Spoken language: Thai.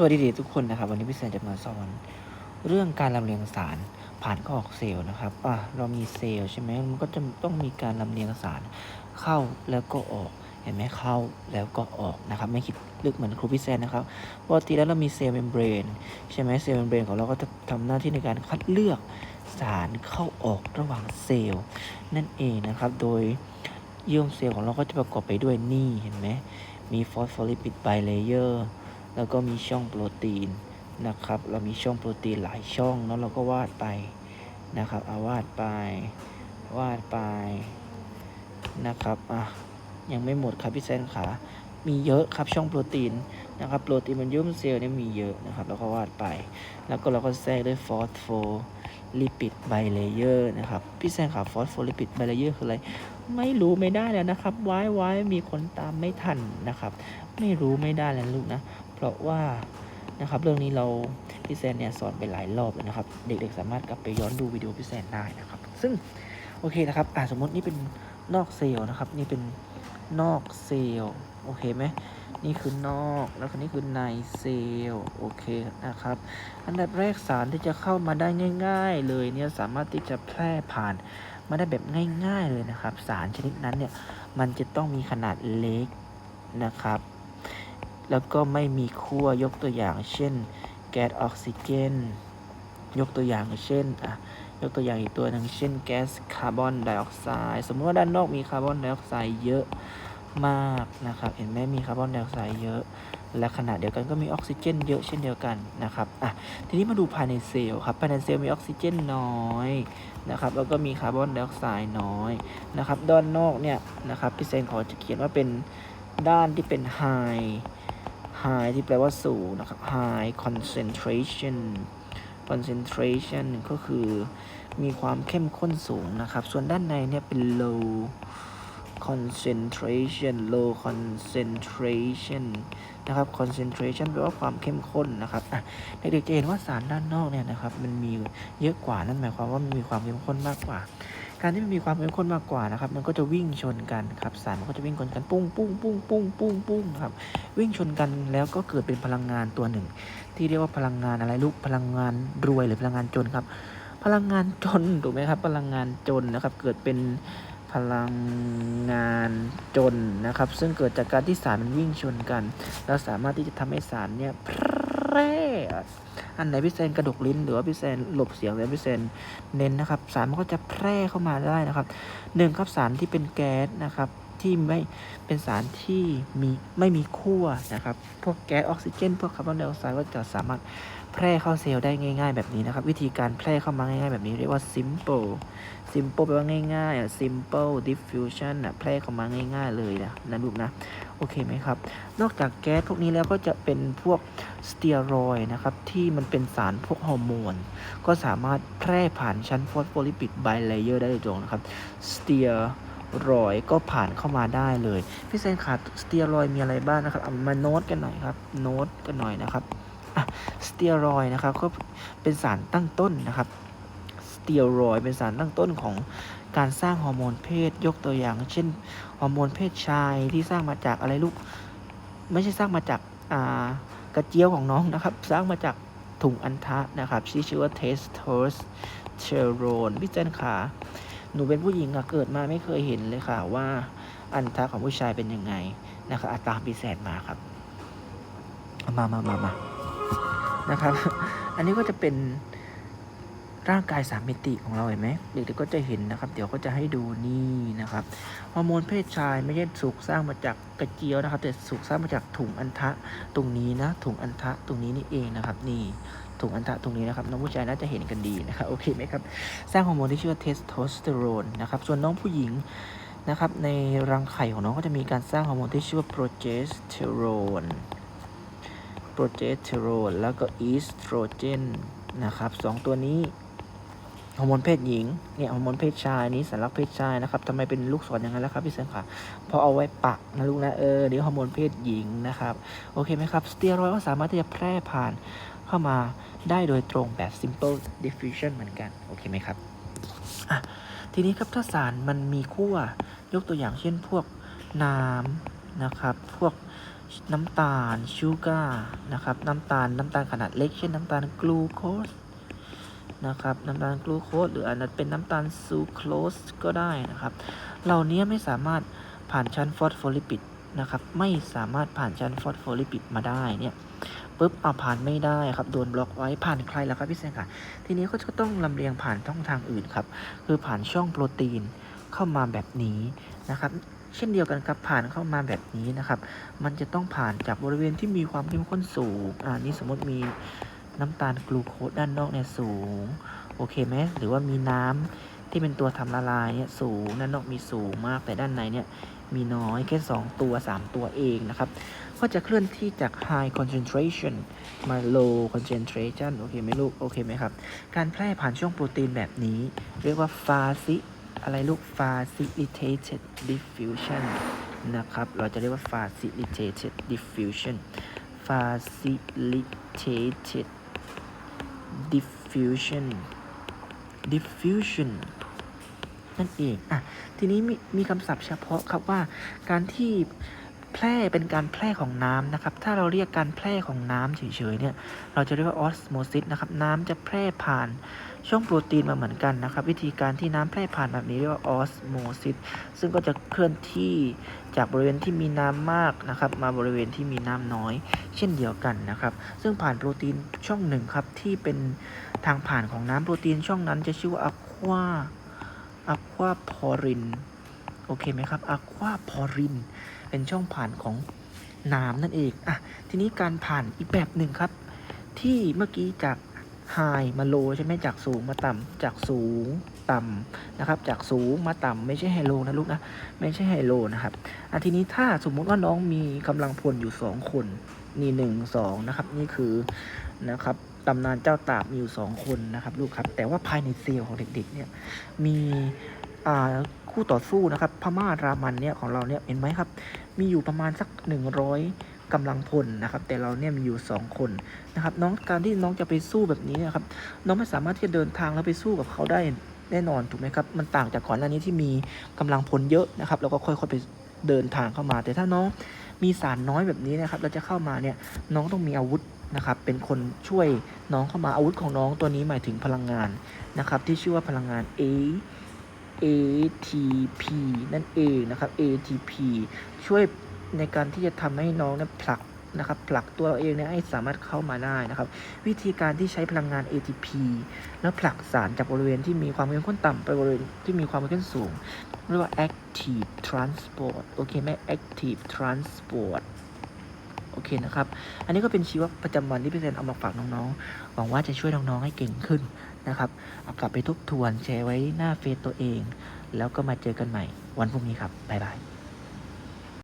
สวัสดีทุกคนนะครับ วันนี้พี่แซนจะมาสอนเรื่องการลำเลียงสารผ่านเข้ออกเซลล์นะครับอะเรามีเซลล์ใช่ไหมมันก็จะต้องมีการลำเลียงสารเข้าแล้วก็ออกเห็นไหมเข้าแล้วก็ออกนะครับ ไม่คิดลึกเหมือนครูพี่แซนนะครับปกติแล้วเรามีเซลล์เมมเบรนใช่ไหมเซลล์เมมเบรนของเราก็จะทำหน้าที่ในการคัดเลือกสารเข้าออกระหว่างเซลล์นั่นเองนะครับ โดยเยื่อเซลล์ของเราก็จะประกอบไปด้วยนี่เห็นไหมมีฟอสโฟลิปิดไบเลเยอร์ แล้วก็มีช่องโปรตีนนะครับ เรามีช่องโปรตีนหลายช่องแล้วเราก็วาดไปนะครับเอาวาดไป วาดไปนะครับอะยังไม่หมดครับพี่แซนขามีเยอะครับช่องโปรตีนนะครับโปรตีนมันยุ่มเซลล์เนี่ยมีเยอะนะครับแล้วก็วาดไป แล้วก็เราก็แทรกด้วยฟอสโฟลิปิดไบเลเยอร์นะครับพี่แซนขาฟอสโฟลิปิดไบเลเยอร์คืออะไร ไม่รู้ไม่ได้แล้วนะครับไว้ไว้มีคนตามไม่ทันนะครับ ไม่รู้ไม่ได้แล้วลูกนะ เพราะว่านะครับเรื่องนี้เราพี่แซนเนี่ยสอนไปหลายรอบแล้วนะครับ เด็กๆสามารถกลับไปย้อนดูวิดีโอพี่แซนได้นะครับ ซึ่งโอเคนะครับอ่าสมมตินี่เป็นนอกเซลล์นะครับ นี่เป็นนอกเซลล์โอเคไหมนี่คือนอกแล้วก็นี่คือในเซลล์โอเคนะครับ อันดับแรกสารที่จะเข้ามาได้ง่าย ๆ เลยเนี่ยสามารถที่จะแพร่ผ่านมาได้แบบง่าย ๆเลยนะครับ สารชนิดนั้นเนี่ยมันจะต้องมีขนาดเล็กนะครับ แล้วก็ไม่มีขั้วยกตัวอย่าง เช่น แก๊สออกซิเจน ยกตัวอย่างเช่นอะยกตัวอย่างอีกตัวหนึ่งเช่นแก๊สคาร์บอนไดออกไซด์สมมติว่าด้านนอกมีคาร์บอนไดออกไซด์เยอะมากนะครับเห็นไหมมีคาร์บอนไดออกไซด์เยอะ และขณะเดียวกันก็มีออกซิเจน เยอะเช่นเดียวกันนะครับอะทีนี้มาดูภายในเซลล์ครับภายในเซลล์มีออกซิเจนน้อยนะครับแล้วก็มีคาร์บอนไดออกไซด์น้อยนะครับด้านนอกเนี่ยนะครับพี่เซนขอจะเขียนว่าเป็นด้านที่เป็น high high ที่แปลว่าสูงนะครับ high concentration concentration ก็คือมีความเข้มข้นสูงนะครับ ส่วนด้านในเนี่ยเป็น low concentration low concentration นะครับ concentration แปลว่าความเข้มข้นนะครับเด็กๆจะเห็นว่าสารด้านนอกเนี่ยนะครับ มันมีเยอะกว่า นั่นหมายความว่ามันมีความเข้มข้นมากกว่า การที่มันมีความเข้มข้นมากกว่านะครับ มันก็จะวิ่งชนกันครับ สารมันก็จะวิ่งชนกันปุ้งปุ้งปุ้งปุ้งปุ้งปุ้งครับ วิ่งชนกันแล้วก็เกิดเป็นพลังงานตัวหนึ่ง ที่เรียกว่าพลังงานอะไรลูก พลังงานรวยหรือพลังงานจนครับ พลังงานจนถูกไหมครับ พลังงานจนนะครับ เกิดเป็นพลังงานจนนะครับ ซึ่งเกิดจากการที่สารมันวิ่งชนกัน แล้วสามารถที่จะทำให้สารเนี่ยแพร่ อันไหนพี่แซนกระดกลิ้น หรือว่าพี่แซนหลบเสียงหรือพี่แซนเน้นนะครับ สารมันก็จะแพร่เข้ามาได้นะครับหนึ่งครับสารที่เป็นแก๊สนะครับที่ไม่เป็นสารที่มีไม่มีขั้วนะครับ พวกแก๊สออกซิเจน พวกคาร์บอนไดออกไซด์ก็จะสามารถแพร่เข้าเซลล์ได้ง่าย ๆ แบบนี้นะครับ วิธีการแพร่เข้ามาง่ายๆ แบบนี้เรียกว่า simple simple แปลว่าง่ายๆอะ simple diffusion อะแพร่เข้ามาง่าย ๆ เลยนะนะลูกนะ โอเคไหมครับ นอกจากแก๊สพวกนี้แล้วก็จะเป็นพวกสเตียรอยนะครับ ที่มันเป็นสารพวกฮอร์โมน ก็สามารถแพร่ผ่านชั้นฟอสโฟลิปิดไบเลเยอร์ได้โดยตรงนะครับสเตียรอยก็ผ่านเข้ามาได้เลย พี่เซนขาดสเตียรอยมีอะไรบ้างนะครับามาโน้ตกันหน่อยครับ โน้ตกันหน่อยนะครับสเตียรอยนะครับก็เป็นสารตั้งต้นนะครับสเตียรอยเป็นสารตั้งต้นของการสร้างฮอร์โมนเพศยกตัวอย่าง เช่นฮอร์โมนเพศชายที่สร้างมาจากอะไรลูก ไม่ใช่สร้างมาจากากระเจียวของน้องนะครับ สร้างมาจากถุงอัณฑะนะครับที่ชื่อว่าเทสโทสเชอโรนพี่เจนขาหนูเป็นผู้หญิงอะเกิดมาไม่เคยเห็นเลยค่ะว่าอัณฑะของผู้ชายเป็นยังไงนะครับอะตามพีแสนมาครับ มามามามานะครับ อันนี้ก็จะเป็น ร่างกายสามมิติของเราเห็นไหมเด็กๆก็จะเห็นนะครับ เดี๋ยวก็จะให้ดูนี่นะครับฮอร์โมนเพศชายไม่ใช่ถูกสร้างมาจากกระเจียวนะครับ แต่ถูกสร้างมาจากถุงอัณฑะตรงนี้นะ ถุงอัณฑะตรงนี้นี่เองนะครับ นี่ถุงอัณฑะตรงนี้นะครับน้องผู้ชายน่าจะเห็นกันดีนะครับโอเคไหมครับ สร้างฮอร์โมนที่ชื่อว่าเทสโทสเตอโรนนะครับส่วนน้องผู้หญิงนะครับในรังไข่ของน้องก็จะมีการสร้างฮอร์โมนที่ชื่อว่าโปรเจสเตอโรนโปรเจสเตอโรนแล้วก็อีสโตรเจนนะครับสองตัวนี้ ฮอร์โมนเพศหญิงเนี่ยฮอร์โมนเพศชายนี้สัญลักษณ์เพศชายนะครับทำไมเป็นลูกศรอย่างนั้นแล้วครับพี่เซนค่ะเพราะเอาไว้ปักนะลูกนะเออเดี๋ยวฮอร์โมนเพศหญิงนะครับโอเคไหมครับสเตียรอยด์ก็สามารถที่จะแพร่ผ่านเข้ามาได้โดยตรงแบบ simple diffusion เหมือนกันโอเคไหมครับอะทีนี้ครับถ้าสารมันมีขั้วยกตัวอย่างเช่นพวกน้ำนะครับพวกน้ำตาลชูการ์นะครับน้ำตาลน้ำตาลขนาดเล็ก เช่นน้ำตาลกลูโคส นะครับน้ำตาลกลูโคสหรืออาจจะเป็นน้ำตาลซูโครสก็ได้นะครับ เหล่านี้ไม่สามารถผ่านชั้นฟอสโฟลิปิดนะครับ ไม่สามารถผ่านชั้นฟอสโฟลิปิดมาได้เนี่ยปุ๊บเอาผ่านไม่ได้ครับโดนบล็อกไว้ผ่านใครล่ะครับพี่แซงค่ะทีนี้ก็จะต้องลำเลียงผ่านช่องทางอื่นครับ คือผ่านช่องโปรตีนเข้ามาแบบนี้นะครับ เช่นเดียวกันครับผ่านเข้ามาแบบนี้นะครับ มันจะต้องผ่านจากบริเวณที่มีความเข้มข้นสูงอ่านี่สมมติมี น้ำตาลกลูโคสด้านนอกเนี่ยสูง โอเคไหมหรือว่ามีน้ำที่เป็นตัวทำละลายเนี่ยสูงด้านนอกมีสูงมาก แต่ด้านในเนี่ยมีน้อยแค่ 2 ตัว 3 ตัวเองนะครับ ก็จะเคลื่อนที่จาก high concentration มา low concentration โอเคไหมลูก โอเคไหมครับ การแพร่ผ่านช่องโปรตีนแบบนี้ เรียกว่า faci อะไรลูก facilitated diffusion นะครับ เราจะเรียกว่า facilitated diffusion facilitated diffusion diffusion นั่นเอง อะ ทีนี้มีมีคำศัพท์เฉพาะครับว่าการที่ แพร่เป็นการแพร่ของน้ำนะครับ ถ้าเราเรียกการแพร่ของน้ำเฉยๆเนี่ย เราจะเรียกว่าออสโมซิสนะครับ น้ำจะแพร่ผ่านช่องโปรตีนมาเหมือนกันนะครับ วิธีการที่น้ำแพร่ผ่านแบบนี้เรียกว่าออสโมซิสซึ่งก็จะเคลื่อนที่จากบริเวณที่มีน้ำมากนะครับ มาบริเวณที่มีน้ำน้อย เช่นเดียวกันนะครับ ซึ่งผ่านโปรตีนช่องหนึ่งครับที่เป็นทางผ่านของน้ำโปรตีนช่องนั้นจะชื่อว่าอะควาอะควาพอริน โอเคไหมครับอะควาพอริน เป็นช่องผ่านของน้ำนั่นเองอะทีนี้การผ่านอีกแบบหนึ่งครับ ที่เมื่อกี้จากไฮมาโลใช่ไหมจากสูงมาต่ำจากสูงต่ำนะครับ จากสูงมาต่ำไม่ใช่ไฮโลนะลูกนะไม่ใช่ไฮโลนะครับอะทีนี้ถ้าสมมุติว่าน้องมีกำลังพลอยู่สองคนนี่หนึ่งสองนะครับ นี่คือนะครับตำนานเจ้าตากมีอยู่สองคนนะครับ ลูกครับ แต่ว่าภายในเซลล์ของเด็กๆเนี่ยมี คู่ต่อสู้นะครับพม่ารามันเนี่ยของเราเนี่ยเห็นไหมครับ มีอยู่ประมาณสักหนึ่งร้อยกำลังพลนะครับ แต่เราเนี่ยมีอยู่สองคนนะครับ น้องการที่น้องจะไปสู้แบบนี้นะครับ น้องไม่สามารถที่จะเดินทางแล้วไปสู้กับเขาได้แน่นอนถูกไหมครับ มันต่างจากก่อนหน้านี้ที่มีกำลังพลเยอะนะครับ แล้วก็ค่อยๆไปเดินทางเข้ามา แต่ถ้าน้องมีสารน้อยแบบนี้นะครับเราจะเข้ามาเนี่ยน้องต้องมีอาวุธนะครับ เป็นคนช่วยน้องเข้ามาอาวุธของน้องตัวนี้หมายถึงพลังงานนะครับ ที่ชื่อว่าพลังงาน A ATP นั่นเองนะครับ ATP ช่วยในการที่จะทำให้น้องเนี่ยผลักนะครับผลักตัวเองเนี่ยให้สามารถเข้ามาได้นะครับ วิธีการที่ใช้พลังงาน ATP แล้วผลักสารจากบริเวณที่มีความเข้มข้นต่ำไปบริเวณที่มีความเข้มข้นสูง เรียกว่า active transport โอเคไหม active transport โอเคนะครับ อันนี้ก็เป็นชีวประจำวันที่พี่เซนเอามาฝากน้องๆ หวังว่าจะช่วยน้องๆให้เก่งขึ้น นะครับเอากลับไปทบทวนแชร์ไว้หน้าเฟซตัวเอง แล้วก็มาเจอกันใหม่วันพรุ่งนี้ครับบ๊ายบาย